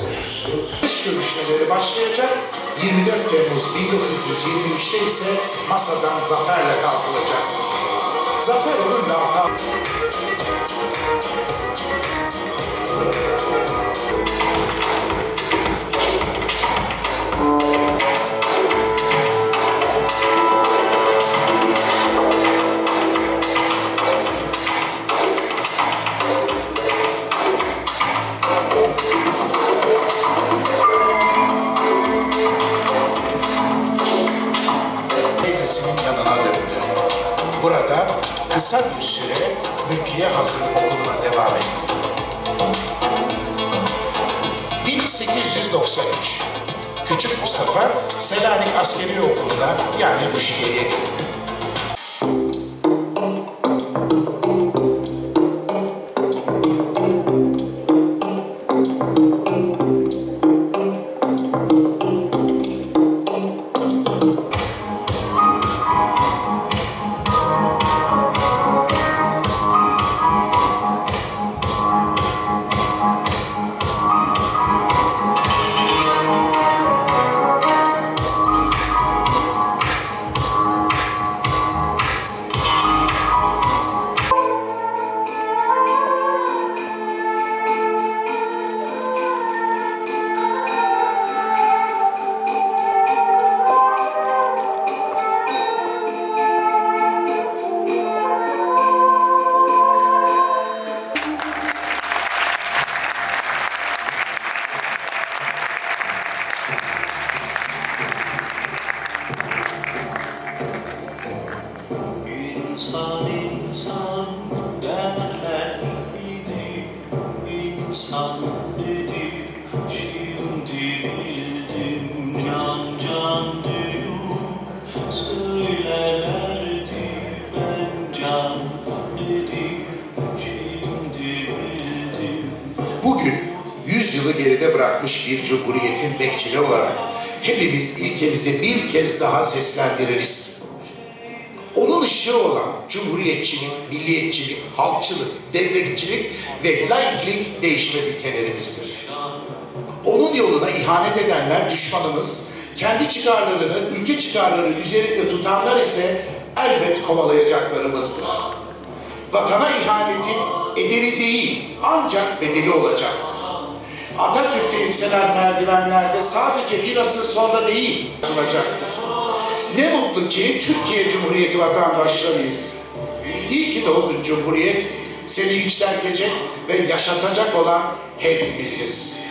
koşusu. Dış görüşmeleri başlayacak. 24 Temmuz 1923'te ise masadan zaferle kalkılacak. Zafer onun lakabı. Burada kısa bir süre Mülkiye Hazırlık Okulu'na devam etti. 1893 Küçük Mustafa Selanik Askeri Okulu'na yani Rüştiye'ye girdi. 100 yılı geride bırakmış bir cumhuriyetin bekçili olarak hepimiz ilkemizi bir kez daha seslendiririz. Onun ışığı olan cumhuriyetçilik, milliyetçilik, halkçılık, devletçilik ve laiklik değişmez ilkelerimizdir. Onun yoluna ihanet edenler düşmanımız, kendi çıkarlarını, ülke çıkarları üzerinde tutanlar ise elbet kovalayacaklarımızdır. Vatana ihanetin ederi değil, ancak bedeli olacaktır. Atatürk'te yükselen merdivenlerde sadece bir asır sonra değil sunacaktır. Ne mutlu ki Türkiye Cumhuriyeti vatandaşlarıyız. İyi ki doğdun Cumhuriyet, seni yükseltecek ve yaşatacak olan hepimiziz.